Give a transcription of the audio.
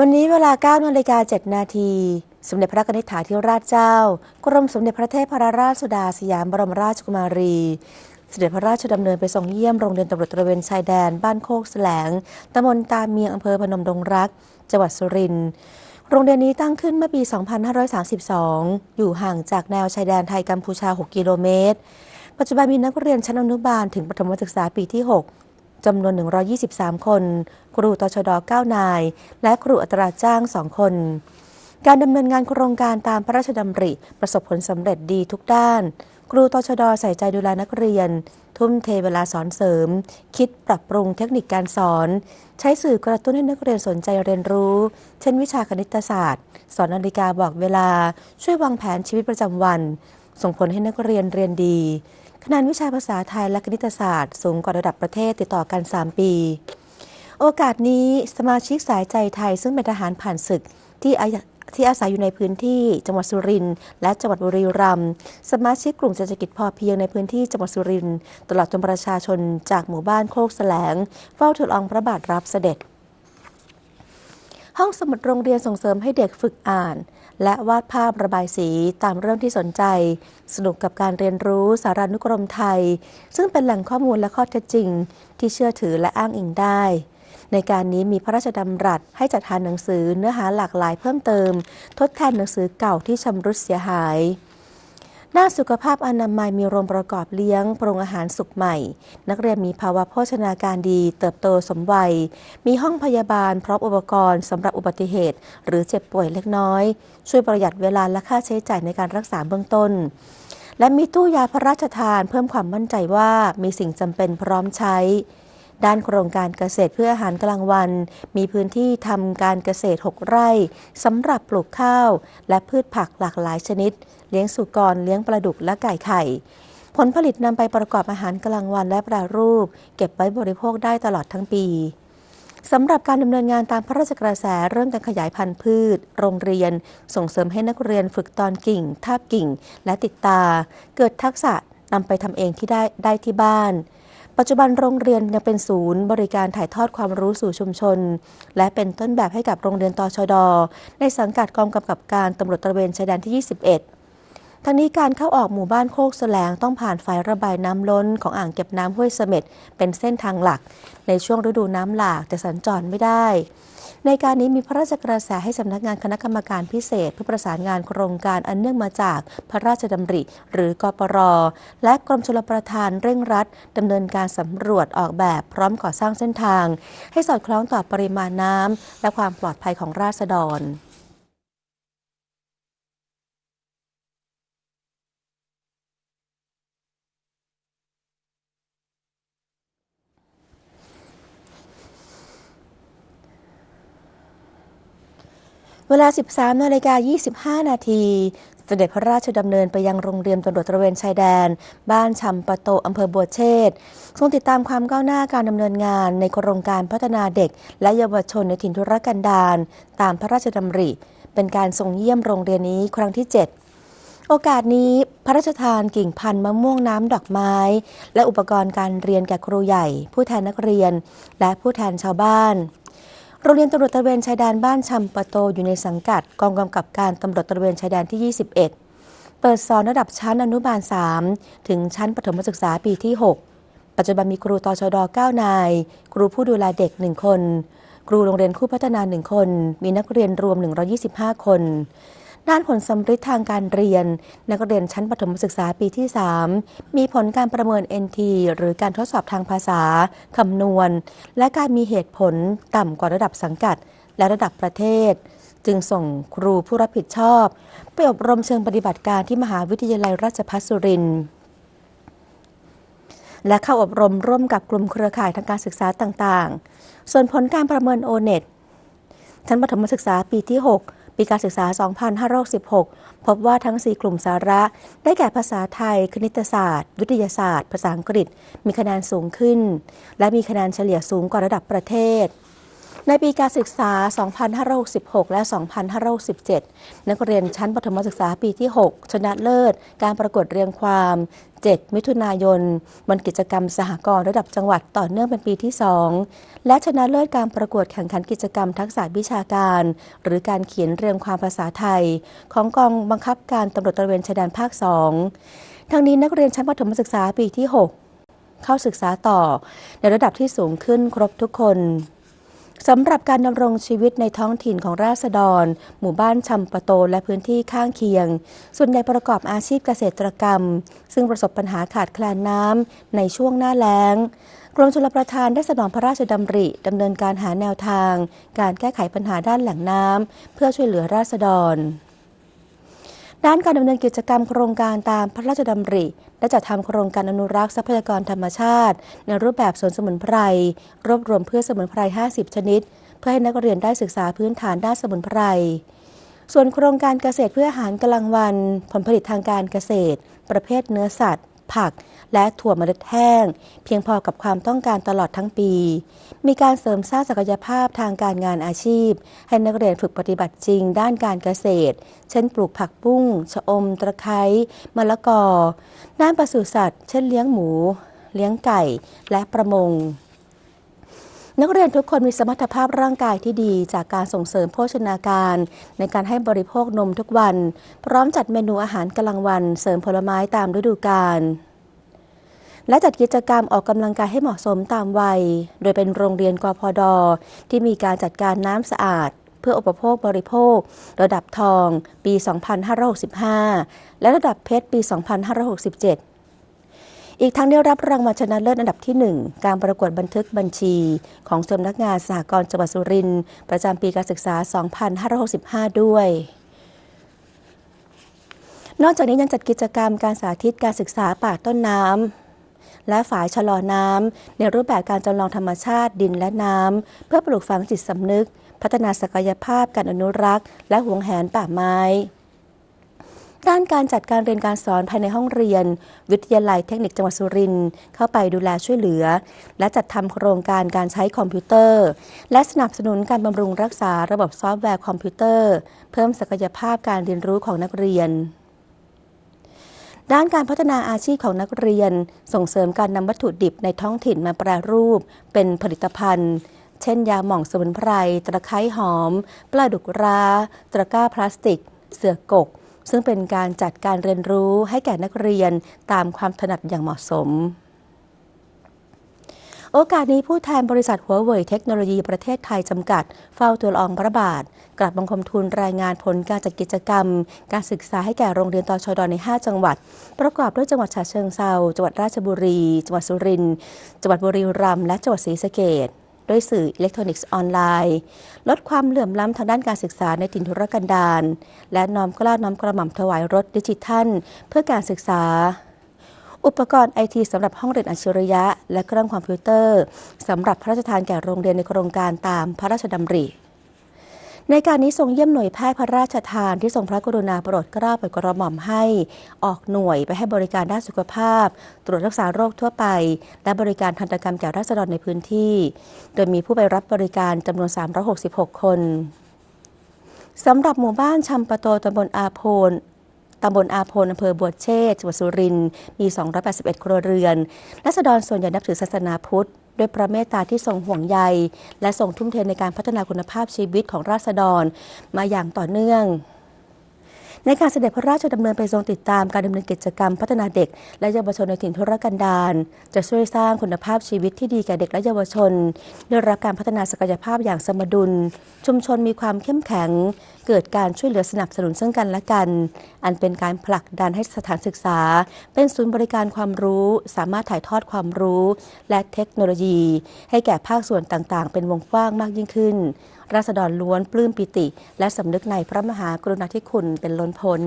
วันนี้เวลา9นาฬิกา7นาที สมเด็จพระนิธิถาธิราชเจ้า กรมสมเด็จพระเทพรราชสุดาสยามบรมราชกุมารี เสด็จพระราชดำเนินไปส่งเยี่ยมโรงเรียนตำรวจตระเวนชายแดน บ้านโคกแสลงตำบลตาเมียงอำเภอพนมดงรัก จังหวัดสุรินทร์โรงเรียนนี้ตั้งขึ้นเมื่อปี 2532 อยู่ห่างจากแนวชายแดนไทยกัมพูชา 6 กิโลเมตร ปัจจุบันมีนักเรียนชั้นอนุบาลถึงประถมศึกษาปีที่ 6 จำนวน 123 คน ครูตชด 9 นาย และครูอัตราจ้าง 2 คน การดำเนินงานโครงการตามพระราชดำริ ประสบผลสำเร็จดีทุกด้าน ครูตชด ใส่ใจดูแลนักเรียน ทุ่มเทเวลาสอนเสริม คิดปรับปรุงเทคนิคการสอน ใช้สื่อกระตุ้นให้นักเรียนสนใจเรียนรู้ เช่นวิชาคณิตศาสตร์ สอนนาฬิกาบอกเวลา ช่วยวางแผนชีวิตประจำวัน ส่งผลให้นักเรียนเรียนดี คะแนนวิชาภาษาไทยและคณิตศาสตร์ สูงกว่าระดับประเทศติดต่อกัน 3 ปี โอกาสนี้สมาชิกสายใจไทยซึ่งเป็นทหารผ่านศึกที่อาที่อาศัยอยู่ในพื้นที่จังหวัดสุรินทร์และจังหวัดบุรีรัมย์สมาชิกกลุ่มเศรษฐกิจพอเพียงในพื้นที่จังหวัดสุรินทร์ตลอดจนประชาชนจากหมู่บ้านโคกแสลง เฝ้าทูลอองพระบาทรับเสด็จ ห้องสมุดโรงเรียนส่งเสริมให้เด็กฝึกอ่าน และวาดภาพระบายสีตามเรื่องที่สนใจ สนุกกับการเรียนรู้สารานุกรมไทย ซึ่งเป็นแหล่งข้อมูลและข้อเท็จจริง ที่เชื่อถือและอ้างอิงได้ ในการนี้มีพระราชดำรัสให้จัดทานหนังสือเนื้อหาหลากหลายเพิ่มเติม ทดแทนหนังสือเก่าที่ชำรุดเสียหาย ด้านสุขภาพอนามัยมีโรงประกอบเลี้ยง ปรุงอาหารสุกใหม่ นักเรียนมีภาวะโภชนาการดี เติบโตสมวัย มีห้องพยาบาล พร้อมอุปกรณ์สำหรับอุบัติเหตุ หรือเจ็บป่วยเล็กน้อย ช่วยประหยัดเวลาและค่าใช้จ่ายในการรักษาเบื้องต้น และมีตู้ยาพระราชทานเพิ่มความมั่นใจว่ามีสิ่งจำเป็นพร้อมใช้ ด้านโครงการเกษตรเพื่ออาหารกลางวัน มีพื้นที่ทำการเกษตร 6 ไร่สำหรับปลูกข้าว และพืชผักหลากหลายชนิด เลี้ยงสุกรเลี้ยงปลาดุกและไก่ไข่ผลผลิตนำไปประกอบอาหารกลางวันและแปรรูป เก็บไว้บริโภคได้ตลอดทั้งปีสำหรับการดำเนินงานตามพระราชกระแสเริ่มการขยายพันธุ์พืช โรงเรียน ส่งเสริมให้นักเรียนฝึกตอนกิ่ง ทาบกิ่ง และติดตา เกิดทักษะนำไปทำเองที่ได้ได้ที่บ้าน ปัจจุบันโรงเรียนยังเป็นศูนย์ บริการถ่ายทอดความรู้สู่ชุมชน และเป็นต้นแบบให้กับโรงเรียนตชด ในสังกัดกองกำกับการตำรวจตระเวนชายแดนที่ 21ทั้งนี้การเข้าออกหมู่บ้านโคกแสลงต้องผ่านฝ่ายระบายน้ำล้นของอ่างเก็บน้ำห้วยเสม็ดเป็นเส้นทางหลัก ในช่วงฤดูน้ำหลากจะสัญจรไม่ได้ ในการนี้มีพระราชกระแสให้สำนักงานคณะกรรมการพิเศษ เพื่อประสานงานโครงการอันเนื่องมาจากพระราชดำริ หรือกปร และกรมชลประทานเร่งรัดดำเนินการสำรวจออกแบบพร้อมก่อสร้างเส้นทาง ให้สอดคล้องต่อปริมาณน้ำและความปลอดภัยของราษฎร เวลา 13 นาฬิกา 25 นาทีเสด็จพระราชดำเนินไปยังโรงเรียนตำรวจตระเวนชายแดน บ้านชำปะโตอำเภอบัวเชษทรงติดตามความก้าวหน้าการดำเนินงานในโครงการพัฒนาเด็ก และเยาวชนในถิ่นทุรกันดารตามพระราชดำริ เป็นการทรงเยี่ยมโรงเรียนนี้ครั้งที่ 7โอกาสนี้พระราชทานกิ่งพันธุ์มะม่วงน้ำดอกไม้ และอุปกรณ์การเรียนแก่ครูใหญ่ ผู้แทนนักเรียน และผู้แทนชาวบ้าน โรงเรียนตำรวจตระเวนชายแดนบ้านชำปะโตอยู่ในสังกัดกองกำกับการตำรวจตระเวนชายแดนที่ 21 เปิดสอนระดับชั้นอนุบาล 3 ถึงชั้นประถมศึกษาปีที่ 6 ปัจจุบันมีครูตชด 9 นาย ครูผู้ดูแลเด็ก 1 คน ครูโรงเรียนคู่พัฒนา 1 คน มีนักเรียนรวม 125 คน ด้านผลสำฤทธิ์ทางการเรียน นักเรียนชั้นประถมศึกษาปีที่ 3 มีผลการประเมิน NT หรือการทดสอบทางภาษา คำนวณ และการมีเหตุผลต่ำกว่าระดับสังกัด และระดับประเทศ จึงส่งครูผู้รับผิดชอบ ไปอบรมเชิงปฏิบัติการที่มหาวิทยาลัยราชภัฏสุรินทร์และเข้าอบรมร่วมกับกลุ่มเครือข่ายทางการศึกษาต่าง ๆ ส่วนผลการประเมินโอเน็ตชั้นประถมศึกษาปีที่ 6 ปีการศึกษา 2516พบว่าทั้ง 4 กลุ่มสาระ ได้แก่ภาษาไทย คณิตศาสตร์ วิทยาศาสตร์ ภาษาอังกฤษ มีคะแนนสูงขึ้น และมีคะแนนเฉลี่ยสูงกว่าระดับประเทศ ในปีการศึกษา 2566 และ 2567 นักเรียนชั้นประถมศึกษาปีที่ 6 ชนะเลิศ การประกวดเรียงความ 7 มิถุนายนวันกิจกรรมสหกรณ์ระดับจังหวัดต่อเนื่องเป็นปีที่ 2 และชนะเลิศการประกวดแข่งขันกิจกรรมทักษะวิชาการ หรือการเขียนเรียงความภาษาไทย ของกองบังคับการตำรวจตระเวนชายแดนภาค 2 ทั้งนี้นักเรียนชั้นประถมศึกษาปีที่ 6 เข้าศึกษาต่อในระดับที่สูงขึ้นครบทุกคน สำหรับการดำรงชีวิตในท้องถิ่นของราษฎร หมู่บ้านชำปะโตและพื้นที่ข้างเคียง ส่วนใหญ่ประกอบอาชีพเกษตรกรรม ซึ่งประสบปัญหาขาดแคลนน้ำในช่วงหน้าแล้งกรมชลประทานได้สนองพระราชดำริดำเนินการหาแนวทาง การแก้ไขปัญหาด้านแหล่งน้ำเพื่อช่วยเหลือราษฎร ด้านการดำเนินกิจกรรมโครงการตามพระราชดำริ และจัดทำโครงการอนุรักษ์ทรัพยากรธรรมชาติ ในรูปแบบสวนสมุนไพร รวบรวมเพื่อสมุนไพร 50 ชนิด เพื่อให้นักเรียนได้ศึกษาพื้นฐานด้านสมุนไพรส่วนโครงการเกษตรเพื่ออาหารกลางวัน ผลผลิตทางการเกษตร ประเภทเนื้อสัตว์ ผัก และถั่วเมล็ดแห้ง เพียงพอกับความต้องการตลอดทั้งปี มีการเสริมสร้างศักยภาพทางการงานอาชีพ ให้นักเรียนฝึกปฏิบัติจริงด้านการเกษตร เช่นปลูกผักบุ้ง ชะอม ตะไคร้มะละกอ ด้านปศุสัตว์ เช่นเลี้ยงหมู เลี้ยงไก่ และประมง นักเรียนทุกคนมีสมรรถภาพร่างกายที่ดีจากการส่งเสริมโภชนาการ ในการให้บริโภคนมทุกวัน พร้อมจัดเมนูอาหารกลางวัน เสริมผลไม้ตามฤดูกาลและจัดกิจกรรมออกกำลังกายให้เหมาะสมตามวัย โดยเป็นโรงเรียนกพด ที่มีการจัดการน้ำสะอาด เพื่ออุปโภคบริโภค ระดับทอง ปี 2565 และระดับเพชร ปี 2567 อีกทั้งได้รับรางวัลชนะเลิศอันดับที่ 1 การประกวดบันทึกบัญชี ของสำนักงานสหกรณ์จังหวัดสุรินทร์ประจำปีการศึกษา 2565 ด้วย นอกจากนี้ยังจัดกิจกรรมการสาธิตการศึกษาป่าต้นน้ำและฝายชะลอน้ำในรูปแบบการจำลองธรรมชาติดินและน้ำเพื่อปลูกฝังจิตสำนึก พัฒนาศักยภาพการอนุรักษ์ และหวงแหนป่าไม้ ด้านการจัดการเรียนการสอนภายในห้องเรียน วิทยาลัยเทคนิคจังหวัดสุรินทร์เข้าไปดูแลช่วยเหลือ และจัดทำโครงการการใช้คอมพิวเตอร์ และสนับสนุนการบำรุงรักษาระบบซอฟต์แวร์คอมพิวเตอร์ เพิ่มศักยภาพการเรียนรู้ของนักเรียนด้านการพัฒนาอาชีพของนักเรียน ส่งเสริมการนำวัตถุดิบในท้องถิ่นมาแปรรูป เป็นผลิตภัณฑ์ เช่น ยาหม่องสมุนไพร ตะไคร้หอม ปลาดุกร้า ตะกร้าพลาสติก เสือกก ซึ่งเป็นการจัดการเรียนรู้ให้แก่นักเรียนตามความถนัดอย่างเหมาะสมโอกาสนี้ผู้แทนบริษัทหัวเว่ยเทคโนโลยีประเทศไทยจำกัด เฝ้าตัวลองพระบาทกราบบังคมทูลรายงานผลการจัดกิจกรรม การศึกษาให้แก่โรงเรียนตชดใน 5 จังหวัด ประกอบด้วยจังหวัดฉะเชิงเซาจังหวัดราชบุรี จังหวัดสุรินทร์จังหวัดบุรีรัมย์และจังหวัดศรีสะเกษ ด้วยสื่ออิเล็กทรอนิกส์ออนไลน์ ลดความเหลื่อมล้ำทางด้านการศึกษาในถิ่นทุรกันดารและน้อมกล้าน้อมกระหม่อมถวายรถดิจิทัล เพื่อการศึกษา อุปกรณ์ไอทีสำหรับห้องเรียนอัจฉริยะ และเครื่องคอมพิวเตอร์สำหรับพระราชทานแก่โรงเรียนในโครงการตามพระราชดำริ ในการนี้ทรงเยี่ยมหน่วยแพทย์พระราชทานที่ทรงพระกรุณาโปรดเกล้าโปรดกระหม่อมให้ ออกหน่วยไปให้บริการด้านสุขภาพ ตรวจรักษาโรคทั่วไป และบริการทันตกรรมแก่ราษฎรในพื้นที่ โดยมีผู้ไปรับบริการจำนวน 366 คนสำหรับหมู่บ้านชำปะโตตำบลอาโพนตำบลอาโพนอำเภอบวชเชษจังหวัดสุรินทร์มี 281 ครัวเรือนรัษฎรส่วนใหญ่นับถือศาสนาพุทธ ด้วยพระเมตตาที่ทรงห่วงใย และทรงทุ่มเทในการพัฒนาคุณภาพชีวิตของราษฎร มาอย่างต่อเนื่อง ในการเสด็จพระราชดำเนินไปทรงติดตามการดำเนินกิจกรรมพัฒนาเด็ก และเยาวชนในถิ่นทุรกันดารจะช่วยสร้างคุณภาพชีวิตที่ดีแก่เด็กและเยาวชน ได้รับการพัฒนาศักยภาพอย่างสมดุล ชุมชนมีความเข้มแข็ง เกิดการช่วยเหลือสนับสนุนซึ่งกันและกัน อันเป็นการผลักดันให้สถานศึกษา เป็นศูนย์บริการความรู้ สามารถถ่ายทอดความรู้ และเทคโนโลยี ให้แก่ภาคส่วนต่างๆ เป็นวงกว้างมากยิ่งขึ้น ราษฎรล้วนปลื้มปิติ และสำนึกในพระมหากรุณาธิคุณเป็นล้นพ้น